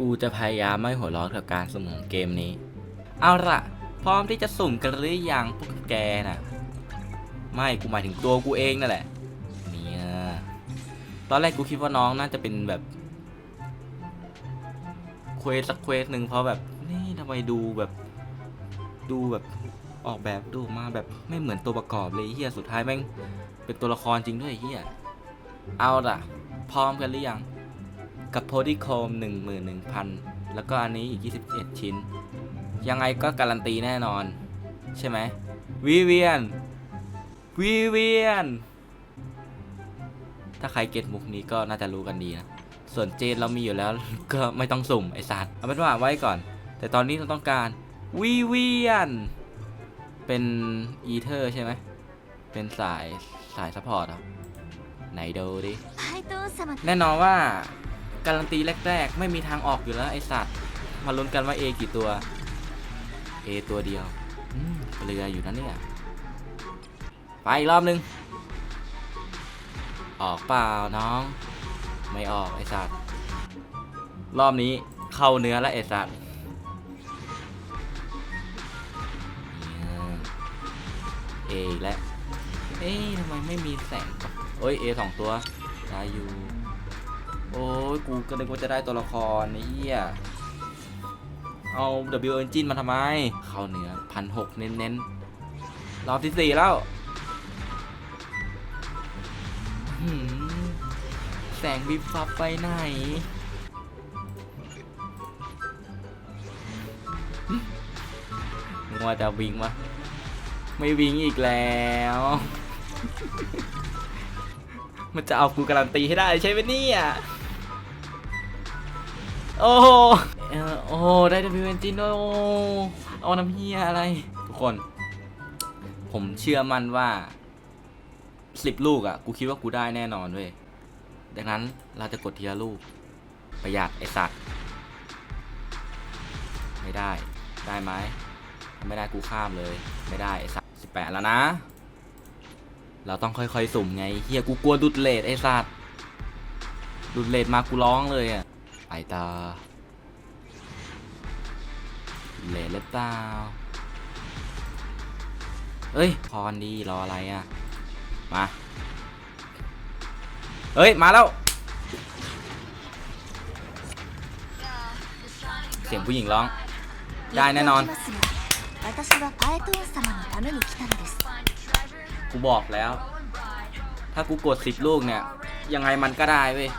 กูจะพยายามไม่หัวร้อนกับการสุ่มของเกมนี้ เอาละพร้อมที่จะสุ่มกันหรือยังพวกแกน่ะ ไม่กูหมายถึงตัวกูเองนั่นแหละเนี่ยตอนแรกกูคิดว่าน้องน่าจะเป็นแบบเควสสักเควสหนึ่งเพราะแบบนี่ทำไมดูแบบดูแบบออกแบบดูมาแบบไม่เหมือนตัวประกอบเลยเฮียสุดท้ายแม่งเป็นตัวละครจริงด้วยเฮียเอาล่ะ พร้อมกันหรือยัง กับโพดิโคม11,000 แล้วก็อันนี้อีก 27 ชิ้น ยังไงก็การันตีแน่นอน ใช่ไหมวิเวียนวิเวียน ถ้าใครเก็ตมุกนี้ก็น่าจะรู้กันดีนะ ส่วนเจนเรามีอยู่แล้ว ก็ไม่ต้องสุ่มไอสัตว์เอาเป็นว่าไว้ก่อน แต่ตอนนี้เราต้องการวิเวียน เป็นอีเทอร์ใช่ไหม เป็นสายสายซัพพอร์ตอะไหนดูดิ แน่นอนว่า การันตีแรกๆ ไม่มีทางออกอยู่แล้วไอสัตว์ มาลุ้นกันว่า A กี่ตัว A ตัวเดียวเปลืออยู่นะเนี่ย ไปอีกรอบนึง ออกเปล่าน้อง ไม่ออกไอสัตว์ รอบนี้เข้าเนื้อแล้วไอสัตว์เออีกแล้วเอ๊ะทำไมไม่มีแสงก่อนโอ้ย A สองตัวได้อยู่ โอ้ยกูก็นึกว่าจะได้ตัวละครไอ้เหี้ยเอา W Engine มาทำไม เข้าเนื้อพันหกเน้นๆ รอบที่สี่แล้ว แสงวิบฟับไปไหนนึกว่าจะวิ่งวะไม่วิ่งอีกแล้ว มันจะเอากูการันตีให้ได้ใช่ไหมเนี่ย โอ้โหเอ่อโอ้โหได้ดับเบิลเอนจินด้วยโอ้เอาน้ำเฮียอะไร ทุกคน ผมเชื่อมั่นว่าสิบลูกอะ่ะ กูคิดว่ากูได้แน่นอนเว้ยดังนั้นเราจะกดทีละลูก ประหยัดไอสัตว์ ไม่ได้ ได้ไหมไม่ได้กูข้ามเลย ไม่ได้ไอสัตว์สิบแปดแล้วนะ เราต้องค่อยๆ สุ่มไงเฮียกูกลัวดุดเลดไอ้สัตว์ดุดเลดมากูร้องเลยอะ ไายตาเหลหรือเปล่าเอ้ยพรดีรออะไรอะ มา เอ้ย มาแล้ว เสียงผู้หญิงร้อง ได้แน่นอน กูบอกแล้ว ถ้ากูกดสิบลูกเนี่ย ยังไงมันก็ได้เว้ย